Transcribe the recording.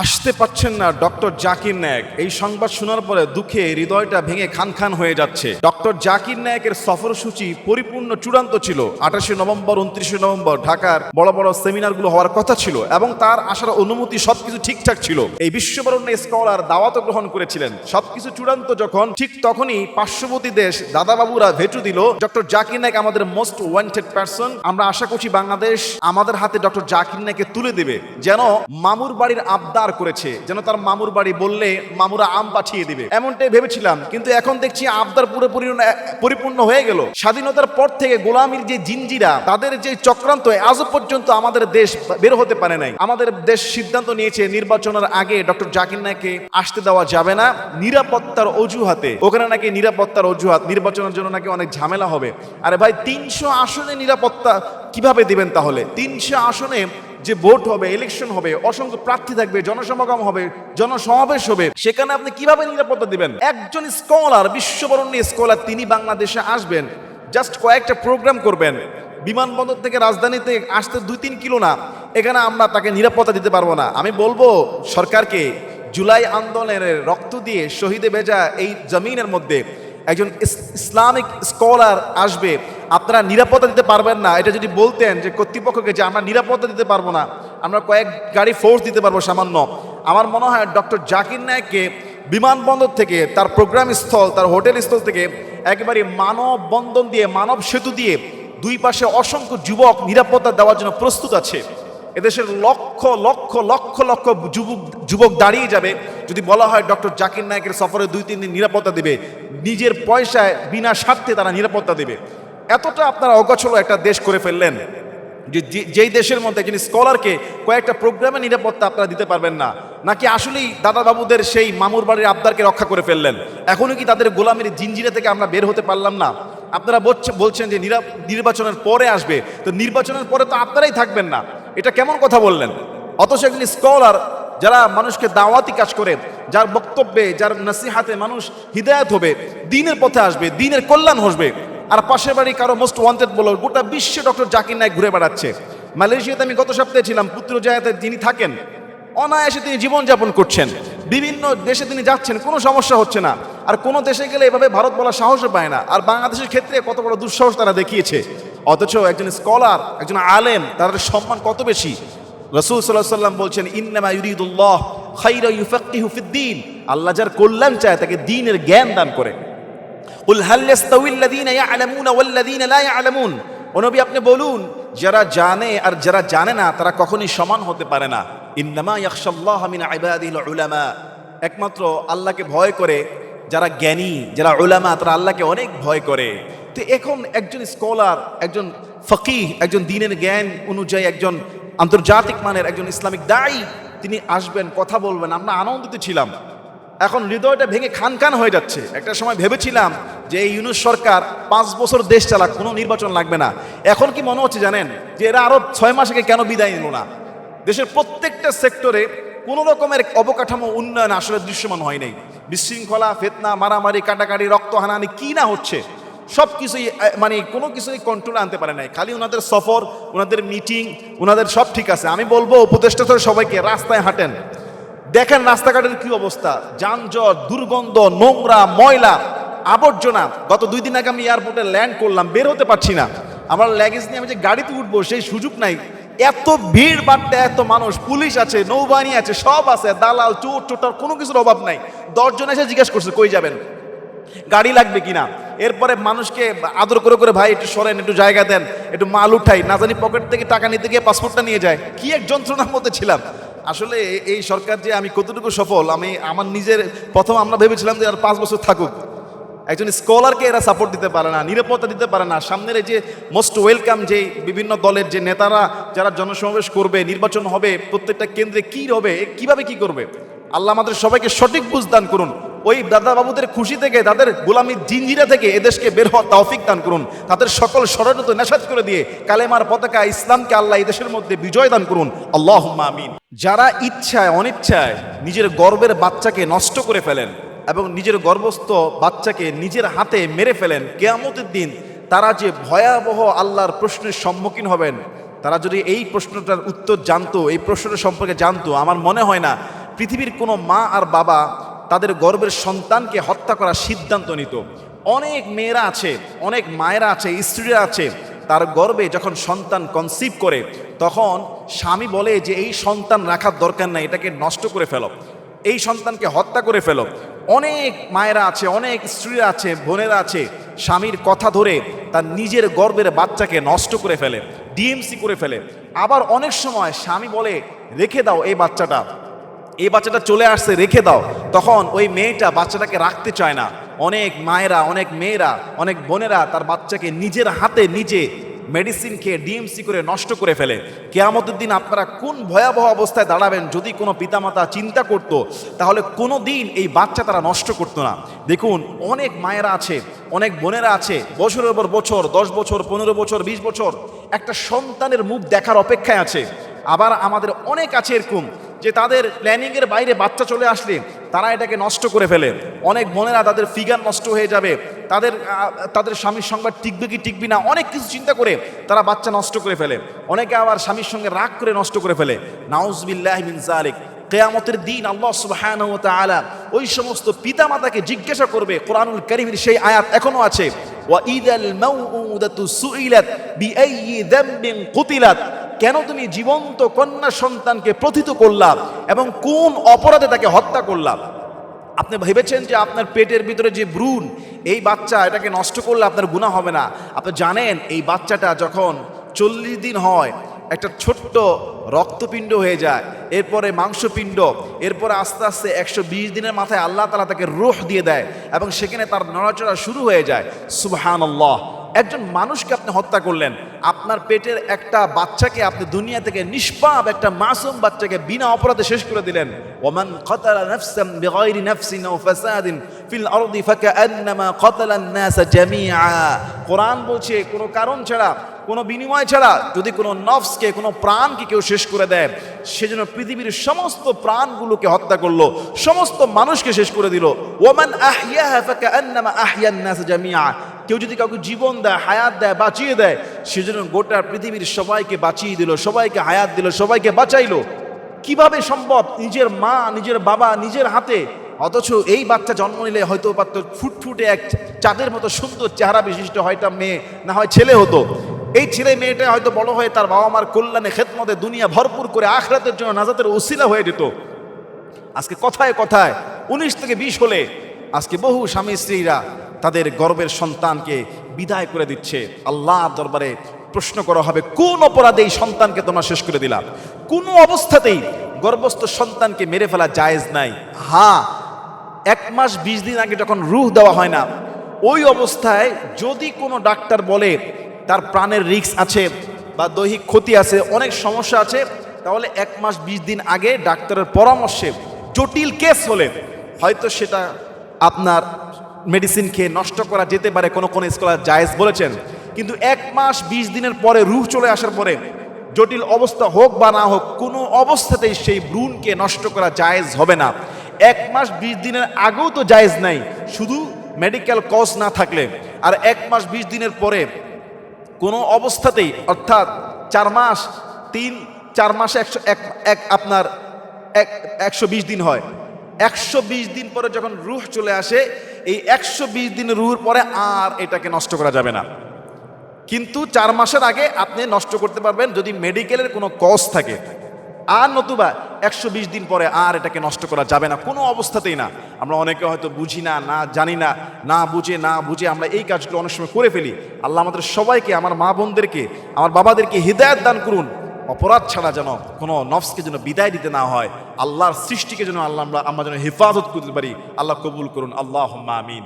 আসতে পাচ্ছেন না ডক্টর জাকির নায়ক। এই সংবাদ শোনার পরে দুঃখে হৃদয়টা ভেঙে খান খান হয়ে যাচ্ছে। ডক্টর জাকির নায়কের সফরসূচি পরিপূর্ণ চূড়ান্ত ছিল। আঠাশে নভেম্বর, উনত্রিশে নভেম্বর ঢাকার বড় বড় সেমিনারগুলো হওয়ার কথা ছিল এবং তার আসার অনুমতি সবকিছু ঠিকঠাক ছিল। এই বিশ্ববরণ্য স্কলার দাওয়াত গ্রহণ করেছিলেন। সবকিছু চূড়ান্ত যখন, ঠিক তখনই পার্শ্ববর্তী দেশ দাদাবাবুরা ভেটু দিল, ডক্টর জাকির নায়ক আমাদের মোস্ট ওয়ান্টেড পার্সন আমরা আশা করছি বাংলাদেশ আমাদের হাতে ডক্টর জাকির নায়ককে তুলে দেবে। যেন মামুর বাড়ির আবদার করেছে, যেন তার মামুর বাড়ি বললে মামুরা আম পাঠিয়ে দিবে। এমনটাই ভেবেছিলাম, কিন্তু এখন দেখছি আবদার পুরোপুরি পরিপূর্ণ হয়ে গেল। স্বাধীনতার পর থেকে গোলামির যে জিঞ্জিরা তাদের যে চক্রান্ত আজও পর্যন্ত আমাদের দেশ বের হতে পারে নাই। আমাদের দেশ সিদ্ধান্ত নিয়েছে, নির্বাচনের আগে ডক্টর জাকির নায়ককে আসতে দেওয়া যাবে না, নিরাপত্তার অজুহাতে। ওখানে নাকি নিরাপত্তার অজুহাত, নির্বাচনের জন্য নাকি অনেক ঝামেলা হবে। আরে ভাই, তিনশো আসনে নিরাপত্তা কীভাবে দিবেন তাহলে? তিনশো আসনে যে ভোট হবে ইলেকশন হবে, অসংখ্য প্রার্থী থাকবে, জনসমাগম হবে, জনসমাবেশ হবে, সেখানে আপনি কীভাবে নিরাপত্তা দিবেন? একজন স্কলার বিশ্ববরণ্য স্কলার তিনি বাংলাদেশে আসবেন জাস্ট কয়েকটা প্রোগ্রাম করবেন। বিমানবন্দর থেকে রাজধানীতে আসতে দুই তিন কিলো না, এখানে আমরা তাকে নিরাপত্তা দিতে পারব না। আমি বলব, সরকারকে জুলাই আন্দোলনের রক্ত দিয়ে শহীদে ভেজা এই জমিনের মধ্যে একজন ইসলামিক স্কলার আসবে, আপনারা নিরাপত্তা দিতে পারবেন না। এটা যদি বলতেন যে কর্তৃপক্ষকে যে আমরা নিরাপত্তা দিতে পারব না, আমরা কয়েক গাড়ি ফোর্স দিতে পারব সামান্য। আমার মনে হয় ডক্টর জাকির নায়ককে বিমানবন্দর থেকে, তার প্রোগ্রাম স্থল, তার হোটেল স্থল থেকে একেবারে মানব বন্ধন দিয়ে, মানব সেতু দিয়ে দুই পাশে অসংখ্য যুবক নিরাপত্তা দেওয়ার জন্য প্রস্তুত আছে। এদেশের লক্ষ লক্ষ লক্ষ লক্ষ যুবক যুবক দাঁড়িয়ে যাবে। যদি বলা হয় ডক্টর জাকির নায়কের সফরে দুই, তিন দিন নিরাপত্তা দেবে, নিজের পয়সায় বিনা স্বার্থে তারা নিরাপত্তা দেবে। এতটা আপনারা অগছল একটা দেশ করে ফেললেন। যে যেই দেশের মধ্যে একজন স্কলারকে কয়েকটা প্রোগ্রামে নিরাপত্তা আপনারা দিতে পারবেন না, নাকি আসলেই দাদাবাবুদের সেই মামুর বাড়ির আবদারকে রক্ষা করে ফেললেন? এখনও কি তাদের গোলামের জিঞ্জিরা থেকে আমরা বের হতে পারলাম না? আপনারা বলছে- বলছেন যে নিরা- নির্বাচনের পরে আসবে, তো নির্বাচনের পরে তো আপনারাই থাকবেন না। এটা কেমন কথা বললেন? অথচ একজন স্কলার যারা মানুষকে দাওয়াতি কাজ করে, যার বক্তব্যে, যার নসিহাতে মানুষ হৃদায়ত হবে, দিনের পথে আসবে, দিনের কল্যাণ হসবে আর পাশের বাড়ি কারও মোস্ট ওয়ান্টেড বলো, গোটা বিশ্বে ডক্টর জাকির নায়ক ঘুরে বেড়াচ্ছে। মালয়েশিয়াতে আমি গত সপ্তাহে ছিলাম, পুত্র জায়াতে যিনি থাকেন, অনায়াসে তিনি জীবনযাপন করছেন। বিভিন্ন দেশে তিনি যাচ্ছেন, কোনো সমস্যা হচ্ছে না। আর কোনো দেশে গেলে এভাবে ভারত বলার সাহসও পায় না। আর বাংলাদেশের ক্ষেত্রে কত বড় দুঃসাহস তারা দেখিয়েছে। অথচ একজন স্কলার, একজন আলেম তাদের সম্মান কত বেশি? রসুল সাল্লাহ সাল্লাম বলছেন, ইন্নামা ইউরিদুল্লাহ খাইরা ইউফাক্কিহু ফিদ্দিন। আল্লাহ যার কল্যাণ চায়, তাকে দ্বীনের জ্ঞান দান করে। উল ইয়ালামুন ও আপনি বলুন, যারা জানে আর যারা জানে না, তারা কখনই সমান হতে পারে না। ইন্নামা ইয়াখশাল্লাহ মিন ইবাদিল উলামা। একমাত্র আল্লাহকে ভয় করে যারা জ্ঞানী, যারা উলামা, তারা আল্লাহকে অনেক ভয় করে। তো এখন একজন স্কলার একজন ফকিহ, একজন দিনের জ্ঞান অনুযায়ী একজন আন্তর্জাতিক মানের একজন ইসলামিক দায়ী, তিনি আসবেন, কথা বলবেন। আমরা আনন্দিত ছিলাম। এখন হৃদয়টা ভেঙে খান খান হয়ে যাচ্ছে। একটা সময় ভেবেছিলাম যে এই ইউনুস সরকার পাঁচ বছর দেশ চালাক, কোনো নির্বাচন লাগবে না। এখন কি মনে হচ্ছে জানেন? যে এরা আরও ছয় মাস আগে কেন বিদায় নিল না? দেশের প্রত্যেকটা সেক্টরে কোনো রকমের অবকাঠামো উন্নয়ন আসলে দৃশ্যমান হয় নাই। বিশৃঙ্খলা, ফেতনা, মারামারি, কাটাকাটি রক্ত কি না হচ্ছে? সব কিছুই মানে কোনো কিছুই কন্ট্রোলে আনতে পারে নাই। খালি ওনাদের সফর, ওনাদের মিটিং ওনাদের সব ঠিক আছে। আমি বলব, উপদেষ্টা সবাইকে, রাস্তায় হাঁটেন। দেখেন রাস্তাঘাটের কি অবস্থা। যানজট, দুর্গন্ধ, নোংরা, ময়লা, আবর্জনা। গত দুই দিন আগে আমি এয়ারপোর্টে ল্যান্ড করলাম, বের হতে পারছি না। আমার ল্যাগেজ নিয়ে আমি যে গাড়িতে উঠবো, সেই সুযোগ নাই। এত ভিড় বাড়তে এত মানুষ, পুলিশ আছে, নৌবাহিনী আছে, সব আছে, দালাল, চোর চোটার কোনো কিছুর অভাব নাই। দশজন এসে জিজ্ঞেস করছে, কই যাবেন? গাড়ি লাগবে কিনা? এরপরে মানুষকে আদর করে করে, ভাই, একটু সরেন, একটু জায়গা দেন, একটু মাল উঠাই। না জানি পকেট থেকে টাকা নিতে গিয়ে পাসপোর্টটা নিয়ে যায়। কি এক যন্ত্রণার মধ্যে ছিলাম। আসলে এই সরকার যে আমি কতটুকু সফল, আমি, আমার নিজের, প্রথম আমরা ভেবেছিলাম যে আর পাঁচ বছর থাকুক। একজন স্কলারকে এরা সাপোর্ট দিতে পারে না, নিরাপত্তা দিতে পারে না। সামনের এই যে মোস্ট ওয়েলকাম যে বিভিন্ন দলের যে নেতারা, যারা জনসমাবেশ করবে, নির্বাচন হবে, প্রত্যেকটা কেন্দ্রে কি হবে কীভাবে কি করবে? আল্লাহ আমাদের সবাইকে সঠিক বুঝ দান করুন। ওই দাদা বাবুদের খুশি থেকে, তাদের গোলামির জিঞ্জিরা থেকে এদেশকে বের হওয়া তৌফিক দান করুন। তাদের সকল ষড়যন্ত্র নেশাদ করে দিয়ে কালেমার পতাকা ইসলামকে আল্লাহ দেশের মধ্যে বিজয় দান করুন। আল্লাহ আমিন। যারা ইচ্ছায়, অনিচ্ছায় নিজের গর্বের বাচ্চাকে নষ্ট করে ফেলেন এবং নিজের গর্ভস্থ বাচ্চাকে নিজের হাতে মেরে ফেলেন, কেয়ামতের দিন তারা যে ভয়াবহ আল্লাহর প্রশ্নের সম্মুখীন হবেন, তারা যদি এই প্রশ্নটার উত্তর জানতো, এই প্রশ্নটা সম্পর্কে জানতো, আমার মনে হয় না পৃথিবীর কোনো মা আর বাবা তাদের গর্বের সন্তানকে হত্যা করার সিদ্ধান্ত নিত। অনেক মেয়েরা আছে, অনেক মায়েরা আছে, স্ত্রীরা আছে। তার গর্বে যখন সন্তান কনসিভ করে, তখন স্বামী বলে যে, এই সন্তান রাখার দরকার নাই, এটাকে নষ্ট করে ফেলো। এই সন্তানকে হত্যা করে ফেলো। অনেক মায়েরা আছে, অনেক স্ত্রীরা আছে, বোনেরা আছে। স্বামীর কথা ধরে তার নিজের গর্বের বাচ্চাকে নষ্ট করে ফেলে ডিএমসি করে ফেলে। আবার অনেক সময় স্বামী বলে, রেখে দাও এই বাচ্চাটা। এই বাচ্চাটা চলে আসছে, রেখে দাও। তখন ওই মেয়েটা বাচ্চাটাকে রাখতে চায় না। অনেক মায়েরা, অনেক মেয়েরা, অনেক বোনেরা তার বাচ্চাকে নিজের হাতে নিজে মেডিসিন খেয়ে ডিএমসি করে নষ্ট করে ফেলে। কেয়ামতের দিন আপনারা কোন ভয়াবহ অবস্থায় দাঁড়াবেন যদি কোনো পিতামাতা চিন্তা করতো, তাহলে কোনো দিন এই বাচ্চা তারা নষ্ট করতো না। দেখুন, অনেক মায়েরা আছে, অনেক বোনেরা আছে, বছরের পর বছর, দশ বছর, পনেরো বছর, বিশ বছর, একটা সন্তানের মুখ দেখার অপেক্ষায় আছে। আবার আমাদের অনেক আছে এরকম যে তাদের প্ল্যানিংয়ের বাইরে বাচ্চা চলে আসলে, তারা এটাকে নষ্ট করে ফেলে। অনেক বোনেরা তাদের ফিগার নষ্ট হয়ে যাবে। তাদের তাদের স্বামীর সংবাদ টিকবে কি টিকবি না, অনেক কিছু চিন্তা করে তারা বাচ্চা নষ্ট করে ফেলে। অনেকে আবার স্বামীর সঙ্গে রাগ করে নষ্ট করে ফেলে। নাউজবিল্লাহ মিন জালিক কেয়ামতের দিন আল্লাহ সুবহানাহু ওয়া তাআলা ওই সমস্ত পিতা মাতাকে জিজ্ঞাসা করবে, কোরআনুল কারীমের সেই আয়াত এখনও আছে, ওয়া ইদাল মাউউদাতু সুইলাত বিআইয়ি যামবিন কুতিলাত। কেন তুমি জীবন্ত কন্যা সন্তানকে প্রথিত করলাম এবং কোন অপরাধে তাকে হত্যা করলাম? আপনি ভেবেছেন যে আপনার পেটের ভিতরে যে ভ্রূণ, এই বাচ্চা এটাকে নষ্ট করলে আপনার গুণা হবে না। আপনি জানেন এই বাচ্চাটা যখন চল্লিশ দিন হয়, একটা ছোট্ট রক্তপিণ্ড হয়ে যায়, এরপরে মাংসপিণ্ড, এরপরে আস্তে আস্তে একশো বিশ দিনের মাথায় আল্লাহ তালা তাকে রোহ দিয়ে দেয় এবং সেখানে তার নড়াচড়া শুরু হয়ে যায়। সুবহান একজন মানুষকে আপনি হত্যা করলেন, আপনার পেটের একটা বাচ্চাকে আপনি দুনিয়া থেকে নিষ্পাপ একটা মাসুম বাচ্চাকে বিনা অপরাধে শেষ করে দিলেন। ওমান কতালা নাফসাম বিগাইরি ও ফাসাদিন ফিল আরদি ফাকান্নামা কতালান নাস জামিআ। কোরআন বলছে, কোনো কারণ ছাড়া কোনো বিনিময় ছাড়া যদি কোনো নফসকে, কোনো প্রাণকে কেউ শেষ করে দেয় সেজন্য পৃথিবীর সমস্ত প্রাণগুলোকে হত্যা করল, সমস্ত মানুষকে শেষ করে দিল। ওমান কেউ যদি কাউকে জীবন দেয়, হায়াত দেয়, বাঁচিয়ে দেয় সেজন্য গোটা পৃথিবীর সবাইকে বাঁচিয়ে দিল, সবাইকে হায়াত দিল, সবাইকে বাঁচাইলো। কীভাবে সম্ভব? নিজের মা, নিজের বাবা, নিজের হাতে। অথচ এই বাচ্চা জন্ম নিলে হয়তো পারত ফুটফুটে এক চাঁদের মতো সুন্দর চেহারা বিশিষ্ট হয়টা মেয়ে, না হয় ছেলে হতো। এই ছেলে মেয়েটা হয়তো বড় হয়ে তার বাবা মার কল্যাণে খেতমতে দুনিয়া ভরপুর করে আখরাতের জন্য নাজাতের উসিলা হয়ে যেত। আজকে কথায় কথায় উনিশ থেকে বিশ হলে আজকে বহু স্বামী স্ত্রীরা তাদের গর্বের সন্তানকে বিদায় করে দিচ্ছে। আল্লাহ দরবারে প্রশ্ন করা হবে, কোন অপরাধে এই সন্তানকে তোমরা শেষ করে দিলাম কোনো অবস্থাতেই গর্ভস্থ সন্তানকে মেরে ফেলা জায়েজ নাই। হ্যাঁ এক মাস বিশ দিন আগে যখন রুহ দেওয়া হয় না, ওই অবস্থায় যদি কোনো ডাক্তার বলে তার প্রাণের রিস্ক আছে বা দৈহিক ক্ষতি আছে, অনেক সমস্যা আছে, তাহলে এক মাস বিশ দিন আগে ডাক্তারের পরামর্শে জটিল কেস হলে হয়তো সেটা আপনার মেডিসিন খেয়ে নষ্ট করা যেতে পারে, কোনো কোনো স্কলার জায়েজ বলেছেন। কিন্তু এক মাস বিশ দিনের পরে রুহ চলে আসার পরে জটিল অবস্থা হোক বা না হোক, কোনো অবস্থাতেই সেই ভ্রূণকে নষ্ট করা জায়েজ হবে না। এক মাস বিশ দিনের আগেও তো জায়েজ নাই, শুধু মেডিকেল কজ না থাকলে। আর এক মাস বিশ দিনের পরে কোনো অবস্থাতেই, অর্থাৎ চার মাস, তিন, চার মাসে একশো, এক এক আপনার এক, একশো বিশ দিন হয়। একশো বিশ দিন পরে যখন রুহ চলে আসে, এই একশো বিশ দিন রুহের পরে আর এটাকে নষ্ট করা যাবে না। কিন্তু চার মাসের আগে আপনি নষ্ট করতে পারবেন যদি মেডিকেলের কোনো কজ থাকে। আর নতুবা একশো বিশ দিন পরে আর এটাকে নষ্ট করা যাবে না, কোনো অবস্থাতেই না। আমরা অনেকে হয়তো বুঝি না না জানি না না বুঝে না বুঝে আমরা এই কাজগুলো অনেক সময় করে ফেলি। আল্লাহ আমাদের সবাইকে, আমার মা বোনদেরকে, আমার বাবাদেরকে হৃদায়ত দান করুন। অপরাধ ছাড়া যেন কোনো নফসকে যেন বিদায় দিতে না হয়, আল্লাহর সৃষ্টিকে যেন আল্লাহ আমরা আমরা যেন হেফাজত করতে পারি, আল্লাহ কবুল করুন। আল্লাহ আমিন।